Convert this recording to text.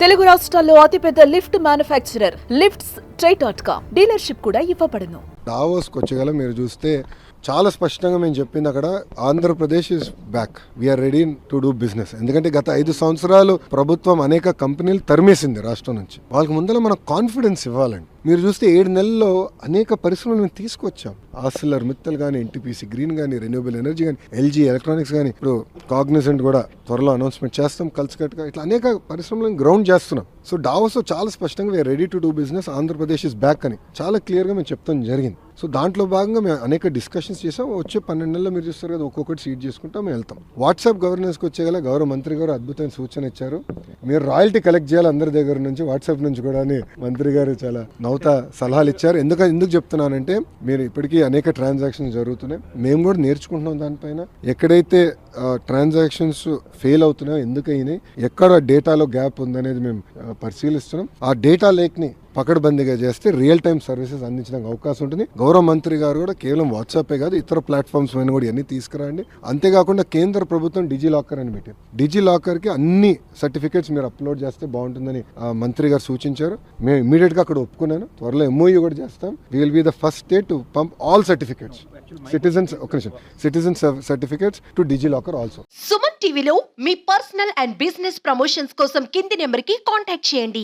తెలుగు రాష్ట్రాల్లో అతిపెద్ద lift manufacturer lifts try dot com dealership కూడా ఇవ్వబడును. దావోస్కి వచ్చేగల మీరు చూస్తే చాలా స్పష్టంగా మేము చెప్పింది అక్కడ Andhra Pradesh is back we're ready to do business ఎందుకంటే గత ఐదు సంవత్సరాలు ప్రభుత్వం అనేక కంపెనీలు తరిమేసింది రాష్ట్రం నుంచి. వాళ్ళకి ముందర మనం కాన్ఫిడెన్స్ ఇవ్వాలండి. మీరు చూస్తే ఏడు నెలల్లో అనేక పరిశ్రమలు మేము తీసుకొచ్చాం. ఆసిల్లర్ మిత్తల్ కానీ ఎన్టీపీసీ గ్రీన్ కానీ రెన్యూబుల్ ఎనర్జీ కానీ ఎల్జీ ఎలక్ట్రానిక్స్ కానీ ఇప్పుడు కాగ్నిసెంట్ కూడా త్వరలో అనౌన్స్మెంట్ చేస్తాం కలిసికట్టుగా ఇట్లా అనేక పరిశ్రమలను గ్రౌండ్ చేస్తున్నాం. సో డావోస్ చాలా స్పష్టంగా we're ready to do business Andhra Pradesh is back అని చాలా క్లియర్గా మేము చెప్తాం జరిగింది. సో దాంట్లో భాగంగా మేము అనేక డిస్కషన్స్ చేసాం. వచ్చే పన్నెండు నెలల్లో మీరు చూస్తారు కదా ఒక్కొక్కటి సీట్ చేసుకుంటాం మేము వెళ్తాం. వాట్సాప్ గవర్నెన్స్కి వచ్చేగల గౌరవ మంత్రి గారు అద్భుతమైన సూచన ఇచ్చారు. మీరు రాయల్టీ కలెక్ట్ చేయాలి అందరి దగ్గర నుంచి వాట్సాప్ నుంచి కూడా అని మంత్రి గారు చాలా నౌత సలహాలు ఇచ్చారు. ఎందుకు ఎందుకు చెప్తున్నానంటే మీరు ఇప్పటికీ అనేక ట్రాన్సాక్షన్స్ జరుగుతున్నాయి. మేము కూడా నేర్చుకుంటున్నాం దానిపైన. ఎక్కడైతే ట్రాన్సాక్షన్స్ ఫెయిల్ అవుతున్నాయో ఎందుకైనాయి ఎక్కడ డేటాలో గ్యాప్ ఉందనేది మేము పరిశీలిస్తున్నాం. ఆ డేటా లేక్ని పకడ్బందీగా చేస్తే రియల్ టైం సర్వీసెస్ అందించడానికి అవకాశం ఉంటుంది. గౌరవ మంత్రి గారు కూడా కేవలం వాట్సాపే కాదు ఇతర ప్లాట్ఫామ్స్ పైన కూడా ఇవన్నీ తీసుకురండి. అంతేకాకుండా కేంద్ర ప్రభుత్వం డిజీ లాకర్ అని పెట్టారు. డిజీ లాకర్కి అన్ని సర్టిఫికేట్స్ మీరు అప్లోడ్ చేస్తే బాగుంటుందని మంత్రి గారు సూచించారు. మేము ఇమీడియట్గా అక్కడ ఒప్పుకున్నాను. త్వరలో ఎంఓయూ కూడా చేస్తాం. Will be the first state to pump all certificates citizens ఒక నిమిషం. Citizen certificates to DigiLocker also Suman టీవీలో మీ పర్సనల్ అండ్ బిజినెస్ ప్రమోషన్స్ కోసం కింది నెంబర్కి కాంటాక్ట్ చేయండి.